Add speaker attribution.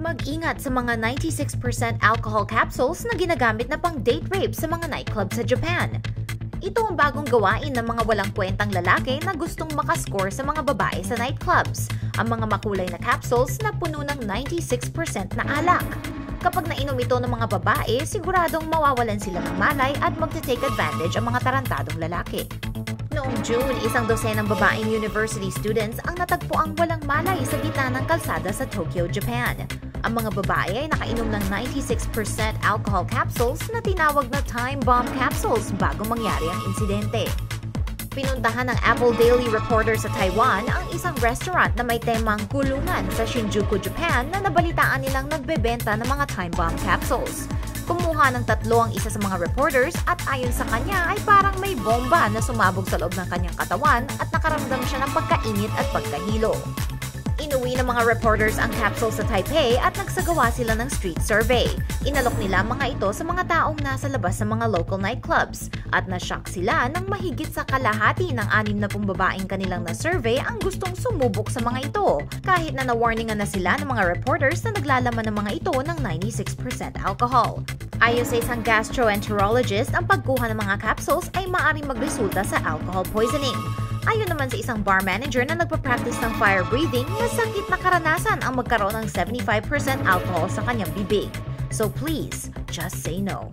Speaker 1: Mag-ingat sa mga 96% alcohol capsules na ginagamit na pang date rape sa mga nightclub sa Japan. Ito ang bagong gawain ng mga walang kwentang lalaki na gustong makascore sa mga babae sa nightclubs. Ang mga makulay na capsules na puno ng 96% na alak. Kapag nainom ito ng mga babae, siguradong mawawalan sila ng malay at magte-take advantage ang mga tarantadong lalaki. Noong June, isang dosenang babaeng university students ang natagpo ang walang malay sa gitna ng kalsada sa Tokyo, Japan. Ang mga babae ay nakainom ng 96% alcohol capsules na tinawag na time bomb capsules bago mangyari ang insidente. Pinuntahan ng Apple Daily Reporter sa Taiwan ang isang restaurant na may temang kulungan sa Shinjuku, Japan na nabalitaan nilang nagbebenta ng mga time bomb capsules. Kumuha ng tatlo ang isa sa mga reporters at ayon sa kanya ay parang may bomba na sumabog sa loob ng kanyang katawan at nakaramdam siya ng pagkainit at pagkahilo. Inuwi ng mga reporters ang capsule sa Taipei at nagsagawa sila ng street survey. Inalok nila mga ito sa mga taong nasa labas ng mga local nightclubs at nashock sila nang mahigit sa kalahati ng anim na babaeng kanilang na survey ang gustong sumubok sa mga ito kahit na nawarningan na sila ng mga reporters na naglalaman ng mga ito ng 96% alcohol. Ayon sa isang gastroenterologist, ang pagkuha ng mga capsules ay maaaring magresulta sa alcohol poisoning. Ayon naman sa isang bar manager na nagpa-practice ng fire breathing, masakit na karanasan ang magkaroon ng 75% alcohol sa kanyang bibig. So please, just say no.